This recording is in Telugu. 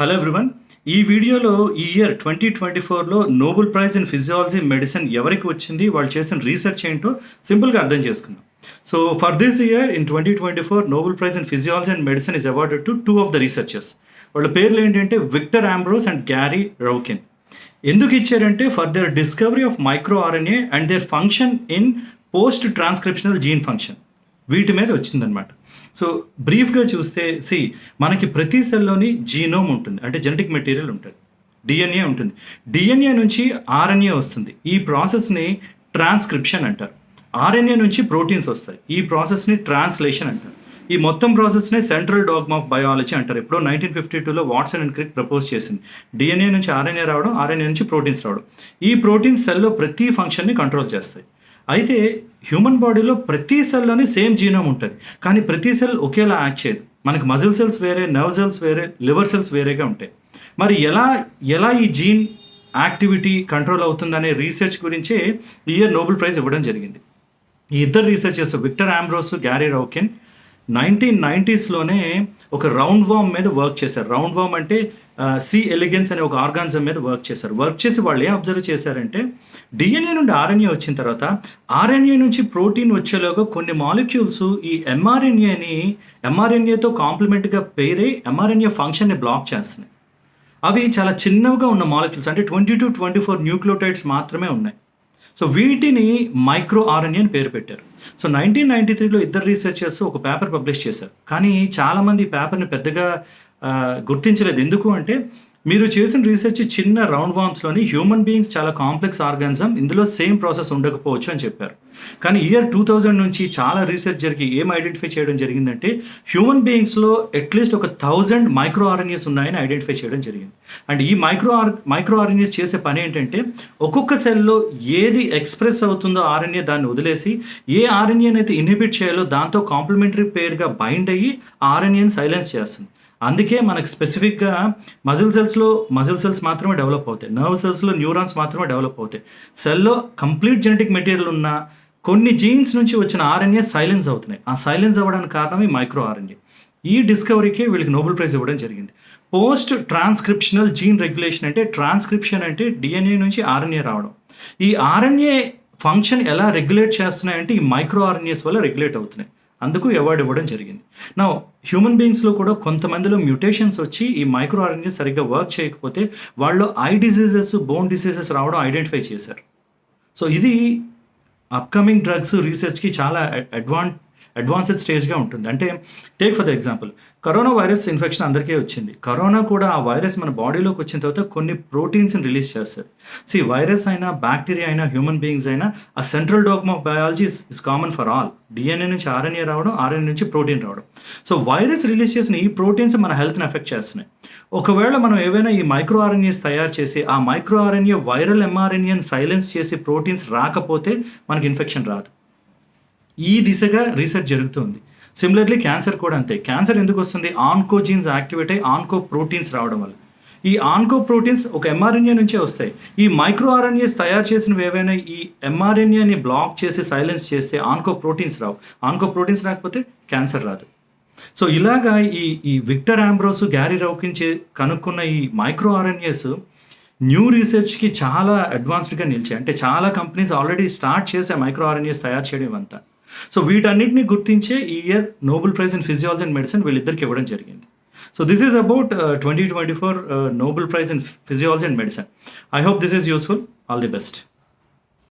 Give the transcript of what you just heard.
హలో ఎవ్రీవన్ ఈ వీడియోలో ఈ ఇయర్ ట్వంటీ ట్వంటీ ఫోర్లో Nobel prize in physiology medicine ఎవరికి వచ్చింది వాళ్ళు చేసిన రీసెర్చ్ ఏంటో సింపుల్గా అర్థం చేసుకుందాం. So for this year in twenty twenty four Nobel prize in physiology and medicine is awarded to two of the researchers వాళ్ళ పేర్లు ఏంటంటే Victor Ambros and Gary Ruvkun ఎందుకు ఇచ్చారంటే for their discovery of micro RNA and their function in post transcriptional gene function వీటి మీద వచ్చిందనమాట సో బ్రీఫ్గా చూస్తే సి మనకి ప్రతి సెల్లోని జీనోమ్ ఉంటుంది. అంటే జెనెటిక్ మెటీరియల్ ఉంటుంది. డిఎన్ఏ ఉంటుంది. డిఎన్ఏ నుంచి ఆర్ఎన్ఏ వస్తుంది. ఈ ప్రాసెస్ని ట్రాన్స్క్రిప్షన్ అంటారు. ఆర్ఎన్ఏ నుంచి ప్రోటీన్స్ వస్తాయి. ఈ ప్రాసెస్ని ట్రాన్స్లేషన్ అంటారు. ఈ మొత్తం ప్రాసెస్నే సెంట్రల్ డాగ్మా ఆఫ్ బయాలజీ అంటారు. ఎప్పుడో నైన్టీన్ ఫిఫ్టీ టూలో వాట్సన్ అండ్ క్రిక్ ప్రపోజ్ చేసింది. డిఎన్ఏ నుంచి ఆర్ఎన్ఏ రావడం ఆర్ఎన్ఏ నుంచి ప్రోటీన్స్ రావడం. ఈ ప్రోటీన్స్ సెల్లో ప్రతి ఫంక్షన్ని కంట్రోల్ చేస్తాయి. అయితే హ్యూమన్ బాడీలో ప్రతి సెల్లోని సేమ్ జీనోమ్ ఉంటుంది. కానీ ప్రతి సెల్ ఒకేలా యాక్ట్ చేయదు. మనకి మజిల్ సెల్స్ వేరే నర్వ్ సెల్స్ వేరే లివర్ సెల్స్ వేరేగా ఉంటాయి. మరి ఎలా ఎలా ఈ జీన్ యాక్టివిటీ కంట్రోల్ అవుతుందనే రీసెర్చ్ గురించే ఈ ఇయర్ నోబెల్ ప్రైజ్ ఇవ్వడం జరిగింది. ఈ ఇద్దరు researchers Victor Ambros Gary Ruvkun nineteen నైంటీస్లోనే ఒక రౌండ్ వామ్ మీద వర్క్ చేశారు. రౌండ్ వామ్ అంటే సి ఎలిగెన్స్ అనే ఒక ఆర్గానిజం మీద వర్క్ చేశారు. వర్క్ చేసి వాళ్ళు ఏం అబ్జర్వ్ చేశారంటే డిఎన్ఏ నుండి ఆర్ఎన్ఏ వచ్చిన తర్వాత ఆర్ఎన్ఏ నుంచి ప్రోటీన్ వచ్చేలోగా కొన్ని మాలిక్యూల్స్ ఈ ఎంఆర్ఎన్ఏని ఎంఆర్ఎన్ఏతో కాంప్లిమెంట్గా పేరై ఎంఆర్ఎన్ఏ ఫంక్షన్ని బ్లాక్ చేస్తున్నాయి. అవి చాలా చిన్నవిగా ఉన్న మాలిక్యూల్స్ అంటే twenty to twenty four nucleotides మాత్రమే ఉన్నాయి. సో వీటిని మైక్రో ఆర్ఎన్ఏ అని పేరు పెట్టారు. సో నైన్టీన్ నైన్టీ త్రీలో ఇద్దరు రీసెర్చర్స్ ఒక పేపర్ పబ్లిష్ చేశారు. కానీ చాలామంది ఈ పేపర్ని పెద్దగా గుర్తించలేదు. ఎందుకు అంటే మీరు చేసిన రీసెర్చ్ చిన్న రౌండ్ వామ్స్లోని హ్యూమన్ బీయింగ్స్ చాలా కాంప్లెక్స్ ఆర్గానిజం ఇందులో సేమ్ ప్రాసెస్ ఉండకపోవచ్చు అని చెప్పారు. కానీ ఇయర్ టూ థౌజండ్ నుంచి చాలా రీసెర్చ్ జరిగి ఏం ఐడెంటిఫై చేయడం జరిగిందంటే హ్యూమన్ బీయింగ్స్లో అట్లీస్ట్ ఒక థౌజండ్ మైక్రో ఆర్ఎన్ఏస్ ఉన్నాయని ఐడెంటిఫై చేయడం జరిగింది. అండ్ ఈ మైక్రో ఆర్ మైక్రో ఆర్ఎన్ఏస్ చేసే పని ఏంటంటే ఒక్కొక్క సెల్లో ఏది ఎక్స్ప్రెస్ అవుతుందో ఆర్ఎన్ఏ దాన్ని వదిలేసి ఏ ఆర్ఎన్ఏని అయితే ఇన్హిబిట్ చేయాలో దాంతో కాంప్లిమెంటరీ పేర్గా బైండ్ అయ్యి ఆర్ఎన్ఏని సైలెన్స్ చేస్తుంది. అందుకే మనకు స్పెసిఫిక్గా మజిల్ సెల్స్లో మజిల్ సెల్స్ మాత్రమే డెవలప్ అవుతాయి. నర్వ్ సెల్స్లో న్యూరాన్స్ మాత్రమే డెవలప్ అవుతాయి. సెల్లో కంప్లీట్ జెనెటిక్ మెటీరియల్ ఉన్న కొన్ని జీన్స్ నుంచి వచ్చిన ఆర్ఎన్ఏ సైలెన్స్ అవుతున్నాయి. ఆ సైలెన్స్ అవ్వడానికి కారణం ఈ మైక్రో ఆర్ఎన్ఏ ఈ డిస్కవరీకి వీళ్ళకి నోబెల్ ప్రైజ్ ఇవ్వడం జరిగింది. పోస్ట్ ట్రాన్స్క్రిప్షనల్ జీన్ రెగ్యులేషన్ అంటే ట్రాన్స్క్రిప్షన్ అంటే డిఎన్ఏ నుంచి ఆర్ఎన్ఏ రావడం. ఈ ఆర్ఎన్ఏ ఫంక్షన్ ఎలా రెగ్యులేట్ చేస్తున్నాయంటే ఈ మైక్రో ఆర్ఎన్ఏస్ వల్ల రెగ్యులేట్ అవుతున్నాయి. అందుకు అవార్డు ఇవ్వడం జరిగింది. నా హ్యూమన్ బీయింగ్స్లో కూడా కొంతమందిలో మ్యూటేషన్స్ వచ్చి ఈ మైక్రో ఆర్ఎన్ఏ సరిగ్గా వర్క్ చేయకపోతే వాళ్ళు ఐ డిసీజెస్ బోన్ డిసీజెస్ రావడం ఐడెంటిఫై చేశారు. సో ఇది అప్కమింగ్ డ్రగ్స్ రీసెర్చ్కి చాలా అడ్వాన్ అడ్వాన్స్డ్ స్టేజ్గా ఉంటుంది. అంటే take for the example corona virus infection అందరికీ వచ్చింది. కరోనా కూడా ఆ వైరస్ మన బాడీలోకి వచ్చిన తర్వాత కొన్ని ప్రోటీన్స్ని రిలీజ్ చేస్తుంది. సి వైరస్ అయినా బ్యాక్టీరియా అయినా హ్యూమన్ బీయింగ్స్ అయినా ఆ central dogma of biology is common for all DNA నుంచి ఆర్ఎన్ఏ రావడం ఆర్ఎన్ఏ నుంచి ప్రోటీన్ రావడం. సో వైరస్ రిలీజ్ చేసిన ఈ ప్రోటీన్స్ మన హెల్త్ని ఎఫెక్ట్ చేస్తున్నాయి. ఒకవేళ మనం ఏవైనా ఈ మైక్రో ఆర్ఎన్ఏస్ తయారు చేసి ఆ మైక్రో ఆర్ఎన్ఏ వైరల్ ఎంఆర్ఎన్ఏని సైలెన్స్ చేసి ప్రోటీన్స్ రాకపోతే మనకి ఇన్ఫెక్షన్ రాదు. ఈ దిశగా రీసెర్చ్ జరుగుతుంది. సిమిలర్లీ క్యాన్సర్ కూడా అంతే. క్యాన్సర్ ఎందుకు వస్తుంది? ఆన్కో జీన్స్ యాక్టివేట్ అయ్యి ఆన్కో ప్రోటీన్స్ రావడం వల్ల. ఈ ఆన్కో ప్రోటీన్స్ ఒక ఎంఆర్ఎన్ఏ నుంచే వస్తాయి. ఈ మైక్రో ఆర్ఎన్ఏస్ తయారు చేసినవి ఏవైనా ఈ ఎంఆర్ఎన్ఏని బ్లాక్ చేసి సైలెన్స్ చేస్తే ఆన్కో ప్రోటీన్స్ రావు. ఆన్కో ప్రోటీన్స్ రాకపోతే క్యాన్సర్ రాదు. సో ఇలాగా ఈ ఈ విక్టర్ ఆంబ్రోస్ గ్యారీ రౌకించే కనుక్కున్న ఈ మైక్రో ఆర్ఎన్ఏస్ న్యూ రీసెర్చ్కి చాలా అడ్వాన్స్డ్గా నిలిచాయి. అంటే చాలా కంపెనీస్ ఆల్రెడీ స్టార్ట్ చేసే మైక్రో ఆర్ఎన్ఏస్ తయారు చేయడం అంతా సో వీటన్నిటిని గుర్తించే ఈ year Nobel prize in physiology and medicine వీళ్ళిద్దరికి ఇవ్వడం జరిగింది. So this is about twenty twenty four Nobel prize in physiology and medicine I hope this is useful all the best